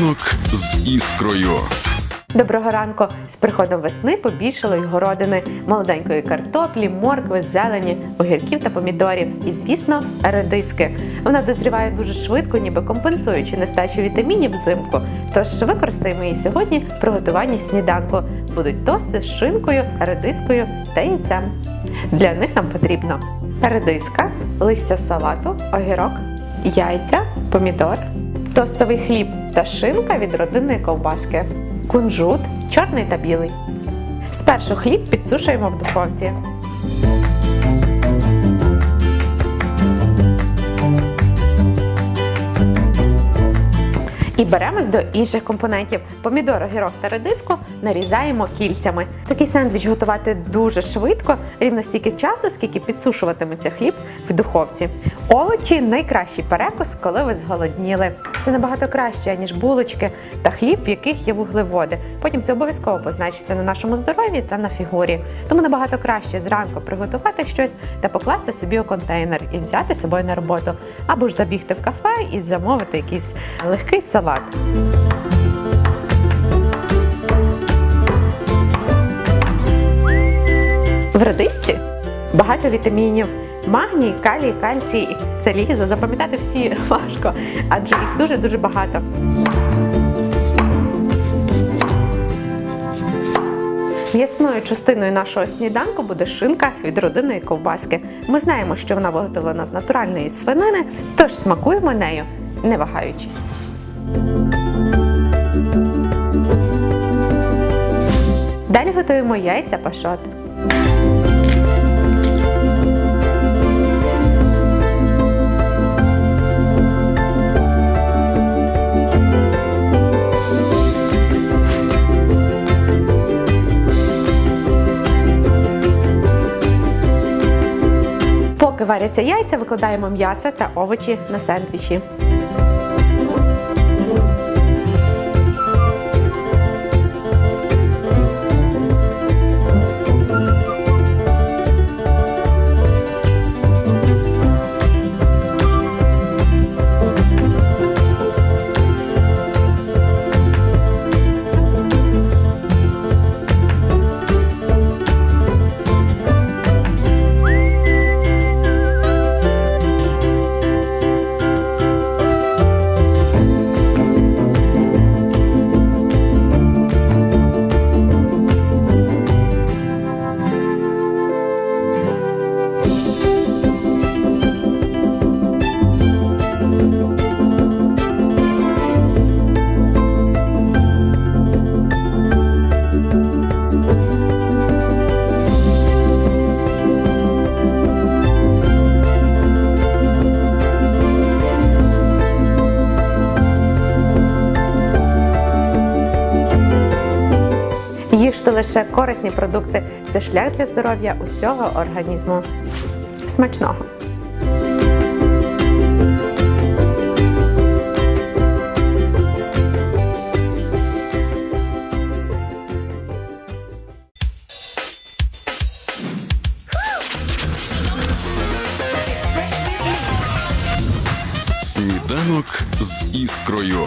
Сніданок з іскрою. Доброго ранку! З приходом весни побільшало й городини молоденької картоплі, моркви, зелені, огірків та помідорів. І, звісно, редиски. Вона дозріває дуже швидко, ніби компенсуючи нестачу вітамінів взимку. Тож використаємо її сьогодні в приготуванні сніданку. Будуть тости з шинкою, редискою та яйцем. Для них нам потрібно редиска, листя салату, огірок, яйця, помідор, тостовий хліб та шинка від родинної ковбаски, кунжут, чорний та білий. Спершу хліб підсушуємо в духовці. І беремось до інших компонентів. Помідор, огірок та редиску нарізаємо кільцями. Такий сендвіч готувати дуже швидко, рівно стільки часу, скільки підсушуватиметься хліб в духовці. Овочі найкращий перекус, коли ви зголодніли. Це набагато краще, ніж булочки та хліб, в яких є вуглеводи. Потім це обов'язково позначиться на нашому здоров'ї та на фігурі. Тому набагато краще зранку приготувати щось та покласти собі у контейнер і взяти з собою на роботу, або ж забігти в кафе і замовити якийсь легкий салат. В радисці багато вітамінів. Магній, калій, кальцій, селізо. Запам'ятати всі важко, адже їх дуже-дуже багато. М'ясною частиною нашого сніданку буде шинка від родинної ковбаски. Ми знаємо, що вона виготовлена з натуральної свинини, тож смакуємо нею, не вагаючись. Далі готуємо яйця пашот. Поки варяться яйця, викладаємо м'ясо та овочі на сендвічі. Їжте лише корисні продукти. Це шлях для здоров'я усього організму. Смачного! Сніданок з іскрою.